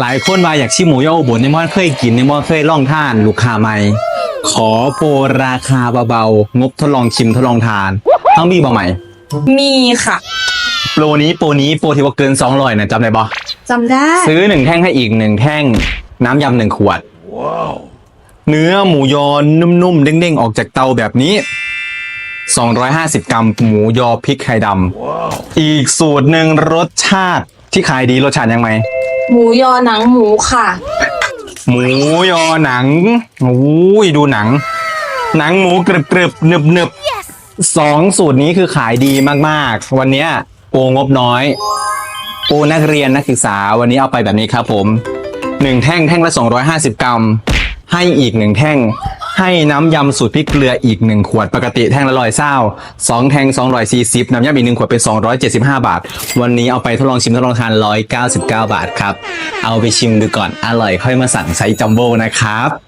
หลายคนมาอยากชิมหมูยออุบลในมอนเคยกินในมอนเคยล่องท่านลูกค้าใหม่ขอโปรราคาเบาๆงบทดลองชิมทดลองทานต้องมีบ่ใหม่ มีค่ะ โปรนี้โปรนี้โปรที่ว่าเกิน200นะจำได้บ่จำได้ ซื้อหนึ่งแท่งให้อีกหนึ่งแท่ง น้ำยำหนึ่งขวด เนื้อหมูยอนุ่มๆเด้งๆ ออกจากเตาแบบนี้ 250 กรัมหมูยอพริกไข่ดำอีกสูตรหนึ่งรสชาติที่ขายดีรสชาติยังไง หมูยอหนังหมูค่ะ หมูยอหนังอุ้ยดูหนัง หนังหมูกรึบกรึบๆหนึบหนึบสองสูตรนี้คือขายดีมากๆ วันเนี้ยโปรงบน้อยโปรนักเรียนนักศึกษาวันนี้เอาไปแบบนี้ครับผมหนึ่งแท่งแท่งละ 250 กรัม ให้อีกหนึ่งแท่ง ให้น้ำยำสูตรพริกเกลืออีกหนึ่งขวดปกติแท่งละร้อยเศร้าสองแท่ง240น้ำยำอีกหนึ่งขวดเป็น 275 บาท วันนี้เอาไปทดลองชิมทดลองทาน 199 บาทครับ เอาไปชิมดูก่อนอร่อยค่อยมาสั่งไซส์จัมโบ้นะครับ